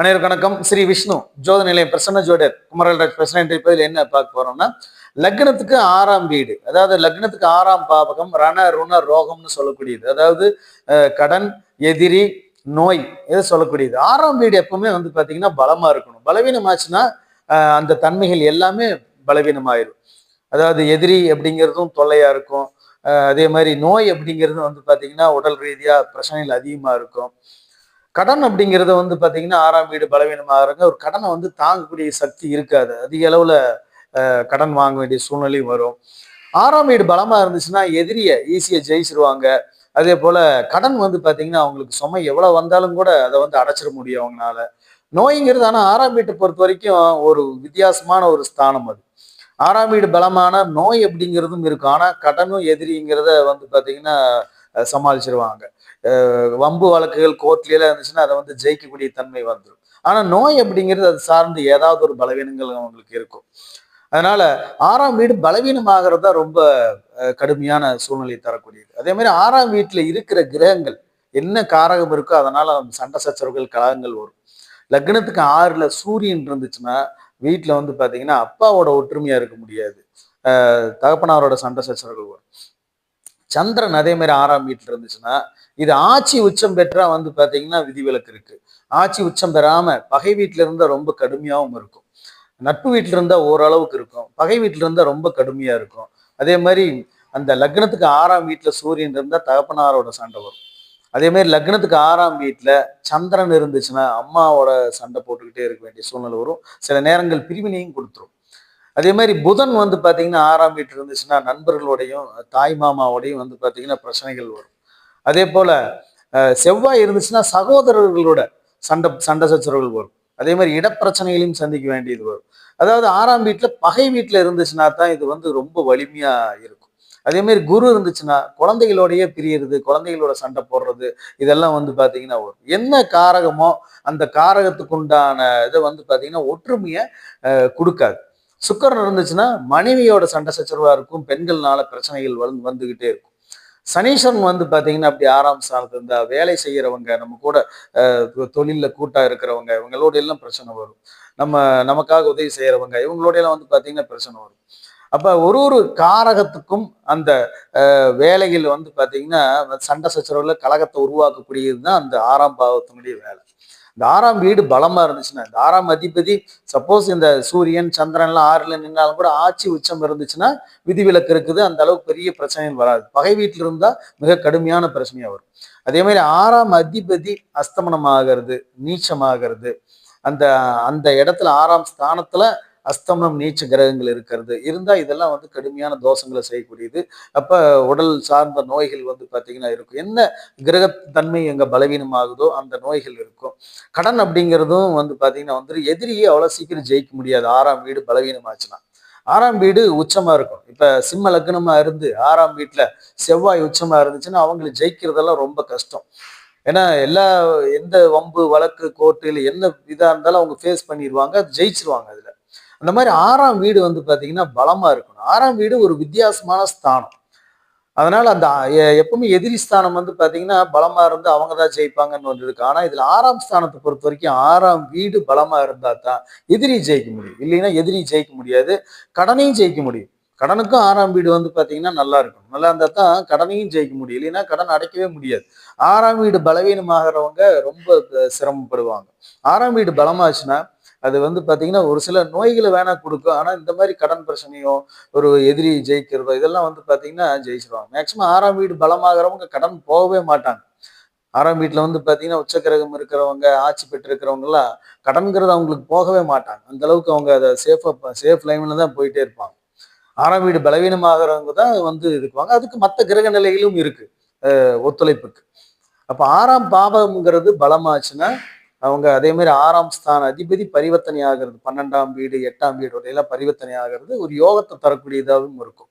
அனைவருக்கு வணக்கம். ஸ்ரீ விஷ்ணு ஜோத நிலையம் பிரசன்ன ஜோடர் குமரல்ராஜ் பிரசன்ன இருப்பதில் என்ன பார்க்க போறோம்னா லக்னத்துக்கு ஆறாம் வீடு அதாவது லக்னத்துக்கு ஆறாம் பாவகம் ரண ருண ரோகம்னு சொல்லக்கூடியது. அதாவது கடன் எதிரி நோய் இதை சொல்லக்கூடியது. ஆறாம் வீடு எப்பவுமே வந்து பாத்தீங்கன்னா பலமா இருக்கணும். பலவீனமாச்சுன்னா அந்த தன்மைகள் எல்லாமே பலவீனமாயிடும் அதாவது எதிரி அப்படிங்கிறதும் தொல்லையா இருக்கும். அதே மாதிரி நோய் அப்படிங்கிறது வந்து பாத்தீங்கன்னா உடல் ரீதியா பிரச்சனைகள் அதிகமா இருக்கும். கடன் அப்படிங்கிறது வந்து பார்த்தீங்கன்னா ஆறாம் வீடு பலவீனமாகறங்க ஒரு கடனை வந்து தாங்கக்கூடிய சக்தி இருக்காது. அதிக அளவில் கடன் வாங்க வேண்டிய சூழ்நிலையும் வரும். ஆறாம் வீடு பலமாக இருந்துச்சுன்னா எதிரியை ஈஸியாக ஜெயிச்சிருவாங்க. அதே போல் கடன் வந்து பார்த்தீங்கன்னா அவங்களுக்கு சுமை எவ்வளோ வந்தாலும் கூட அதை வந்து அடைச்சிட முடியும் அவங்களால. நோய்ங்கிறது ஆனால் ஆறாம் வீட்டை பொறுத்த வரைக்கும் ஒரு வித்தியாசமான ஒரு ஸ்தானம் அது. ஆறாம் வீடு பலமான நோய் அப்படிங்கிறதும் இருக்கும். ஆனால் கடனும் எதிரிங்கிறத வந்து பார்த்தீங்கன்னா சமாளிச்சிருவாங்க. அஹ், வம்பு வழக்குகள் கோர்ட்ல இருந்துச்சுன்னா அதை வந்து ஜெயிக்கக்கூடிய தன்மை வந்துடும் ஆனா நோய் அப்படிங்கிறது அது சார்ந்து ஏதாவது ஒரு பலவீனங்கள் அவங்களுக்கு இருக்கும். அதனால ஆறாம் வீடு பலவீனமாகிறது தான் ரொம்ப அஹ், கடுமையான சூழ்நிலை தரக்கூடியது. அதே மாதிரி ஆறாம் வீட்டுல இருக்கிற கிரகங்கள் என்ன காரகம் இருக்கோ அதனால அந்த சண்டை சச்சரவுகள் கலகங்கள் வரும். லக்னத்துக்கு ஆறுல சூரியன் இருந்துச்சுன்னா வீட்டுல வந்து பார்த்தீங்கன்னா அப்பாவோட ஒற்றுமையா இருக்க முடியாது. தகப்பனாரோட சண்டை சச்சரவுகள் வரும். சந்திரன் அதே மாதிரி ஆறாம் வீட்டில் இருந்துச்சுன்னா இது ஆட்சி உச்சம் பெற்றா வந்து பார்த்தீங்கன்னா விதிவிலக்கு இருக்கு. ஆட்சி உச்சம் பெறாம பகை வீட்டில் இருந்தால் ரொம்ப கடுமையாகவும் இருக்கும். நட்பு வீட்டில் இருந்தால் ஓரளவுக்கு இருக்கும். பகை வீட்டில் இருந்தால் ரொம்ப கடுமையா இருக்கும். அதே மாதிரி அந்த லக்னத்துக்கு ஆறாம் வீட்டில் சூரியன் இருந்தால் தகப்பனாரோட சண்டை வரும். அதே மாதிரி லக்னத்துக்கு ஆறாம் வீட்டில் சந்திரன் இருந்துச்சுன்னா அம்மாவோட சண்டை போட்டுக்கிட்டே இருக்க வேண்டிய சூழ்நிலை வரும். சில நேரங்கள் பிரிவினையும் கொடுத்துரும். அதே மாதிரி புதன் வந்து பார்த்தீங்கன்னா ஆறாம் வீட்டு இருந்துச்சுன்னா நண்பர்களோடையும் தாய் மாமாவோடையும் வந்து பார்த்தீங்கன்னா பிரச்சனைகள் வரும். அதே போல் செவ்வாய் இருந்துச்சுன்னா சகோதரர்களோட சண்டை சண்டை சச்சரவுகள் வரும். அதே மாதிரி இடப்பிரச்சனைகளையும் சந்திக்க வேண்டியது வரும். அதாவது ஆறாம் வீட்டில் பகை வீட்டில் இருந்துச்சுன்னா தான் இது வந்து ரொம்ப வலிமையாக இருக்கும். அதே மாதிரி குரு இருந்துச்சுன்னா குழந்தைகளோடையே பிரியறது குழந்தைகளோட சண்டை போடுறது இதெல்லாம் வந்து பார்த்தீங்கன்னா வரும். என்ன காரகமோ அந்த காரகத்துக்கு உண்டான இதை வந்து பார்த்தீங்கன்னா ஒற்றுமையை கொடுக்காது. சுக்கரன் இருந்துச்சுன்னா மனைவியோட சண்டை சச்சரவா இருக்கும். பெண்கள்னால பிரச்சனைகள் வந்து வந்துகிட்டே இருக்கும். சனீஸ்வரன் வந்து பாத்தீங்கன்னா அப்படி ஆறாம் ஸ்தானத்துல இருந்தா வேலை செய்யறவங்க நம்ம கூட தொழிலில் கூட்டாக தொழில்ல கூட்டா இருக்கிறவங்க இவங்களோட எல்லாம் பிரச்சனை வரும். நம்ம நமக்காக உதவி செய்யறவங்க இவங்களோட எல்லாம் வந்து பாத்தீங்கன்னா பிரச்சனை வரும். அப்ப ஒரு ஒரு காரகத்துக்கும் அந்த அஹ், வேலைகள் வந்து பாத்தீங்கன்னா சண்டை சச்சரவுல கழகத்தை உருவாக்கக்கூடியது தான் அந்த ஆறாம் பாவத்தினுடைய வேலை. இந்த ஆறாம் வீடு பலமா இருந்துச்சுன்னா இந்த ஆறாம் அதிபதி சப்போஸ் இந்த சூரியன் சந்திரன் எல்லாம் ஆறுல நின்னாலும் கூட ஆட்சி உச்சம் இருந்துச்சுன்னா விதிவிலக்கு இருக்குது. அந்த அளவுக்கு பெரிய பிரச்சனையும் வராது. பகை வீட்டில் இருந்தா மிக கடுமையான பிரச்சனையா வரும். அதே மாதிரி ஆறாம் அதிபதி அஸ்தமனம் ஆகிறது நீச்சமாகிறது அந்த அந்த இடத்துல ஆறாம் ஸ்தானத்துல அஸ்தமனம் நீச்ச கிரகங்கள் இருக்கிறது. இருந்தால் இதெல்லாம் வந்து கடுமையான தோஷங்களை செய்யக்கூடியது. அப்போ உடல் சார்ந்த நோய்கள் வந்து பாத்தீங்கன்னா இருக்கும். என்ன கிரகத்தன்மை தன்மை பலவீனமாகுதோ அந்த நோய்கள் இருக்கும். கடன் அப்படிங்கிறதும் வந்து பார்த்திங்கன்னா வந்து எதிரியே அவ்வளோ சீக்கிரம் ஜெயிக்க முடியாது. ஆறாம் வீடு பலவீனமாச்சுன்னா. ஆறாம் வீடு உச்சமா இருக்கும். இப்ப சிம்ம லக்னமா இருந்து ஆறாம் வீட்டுல செவ்வாய் உச்சமா இருந்துச்சுன்னா அவங்களை ஜெயிக்கிறதெல்லாம் ரொம்ப கஷ்டம். ஏன்னா எல்லா எந்த வம்பு வழக்கு கோர்ட்டு இல்லை என்ன இதாக இருந்தாலும் அவங்க ஃபேஸ் பண்ணிடுவாங்க ஜெயிச்சிருவாங்க அதுல. அந்த மாதிரி ஆறாம் வீடு வந்து பார்த்தீங்கன்னா பலமாக இருக்கணும். ஆறாம் வீடு ஒரு வித்தியாசமான ஸ்தானம். அதனால் அந்த எப்பவுமே எதிரி ஸ்தானம் வந்து பார்த்தீங்கன்னா பலமாக இருந்து அவங்க தான் ஜெயிப்பாங்கன்னு ஒன்று ஆனால் இதில் ஆறாம் ஸ்தானத்தை பொறுத்த வரைக்கும் ஆறாம் வீடு பலமாக இருந்தால் தான் எதிரி ஜெயிக்க முடியும். இல்லைன்னா எதிரி ஜெயிக்க முடியாது கடனையும் ஜெயிக்க முடியும். கடனுக்கும் ஆறாம் வீடு வந்து பார்த்தீங்கன்னா நல்லா இருக்கும் நல்லா இருந்தால் தான் கடனையும் ஜெயிக்க முடியும். இல்லைன்னா கடன் அடைக்கவே முடியாது. ஆறாம் வீடு பலவீனமாகறவங்க ரொம்ப சிரமப்படுவாங்க. ஆறாம் வீடு பலமாச்சுன்னா அது வந்து பாத்தீங்கன்னா ஒரு சில நோய்களை வேணா கொடுக்கும். ஆனா இந்த மாதிரி கடன் பிரச்சனையோ ஒரு எதிரி ஜெயிக்கிறதோ இதெல்லாம் வந்து பாத்தீங்கன்னா ஜெயிச்சிருவாங்க. மேக்சிமம் ஆறாம் வீடு பலமாகறவங்க கடன் போகவே மாட்டாங்க. ஆறாம் வீட்டுல வந்து பாத்தீங்கன்னா உச்சக்கிரகம் இருக்கிறவங்க ஆட்சி பெற்றிருக்கிறவங்கலாம் கடன்கிறது அவங்களுக்கு போகவே மாட்டாங்க. அந்த அளவுக்கு அவங்க அதை சேஃபாக சேஃப் லைன்ல தான் போயிட்டே இருப்பாங்க. ஆறாம் வீடு பலவீனமாகிறவங்க தான் வந்து இருக்குவாங்க. அதுக்கு மற்ற கிரக நிலைகளும் இருக்கு. ஒத்துழைப்புக்கு. அப்போ ஆறாம் பாவம்ங்கிறது பலமாச்சுன்னா அவங்க அதே மாதிரி ஆறாம் ஸ்தான அதிபதி பரிவர்த்தனை ஆகிறது பன்னெண்டாம் வீடு எட்டாம் வீடு எல்லாம் பரிவர்த்தனை ஆகிறது ஒரு யோகத்தை தரக்கூடியதாகவும் இருக்கும்.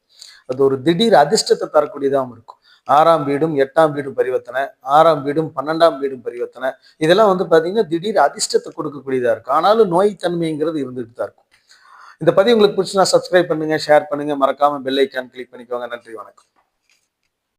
அது ஒரு திடீர் அதிர்ஷ்டத்தை தரக்கூடியதாகவும் இருக்கும். ஆறாம் வீடும் எட்டாம் வீடும் பரிவர்த்தனை ஆறாம் வீடும் பன்னெண்டாம் வீடும் பரிவர்த்தனை இதெல்லாம் வந்து பார்த்தீங்கன்னா திடீர் அதிர்ஷ்டத்தை கொடுக்கக்கூடியதாக இருக்கும். ஆனாலும் நோய் தன்மைங்கிறது இருந்துட்டு தான் இருக்கும். இந்த பதிவு உங்களுக்கு பிடிச்சுன்னா சப்ஸ்கிரைப் பண்ணுங்க ஷேர் பண்ணுங்க. மறக்காம பெல் ஐக்கான் கிளிக் பண்ணிக்கோங்க. நன்றி வணக்கம்.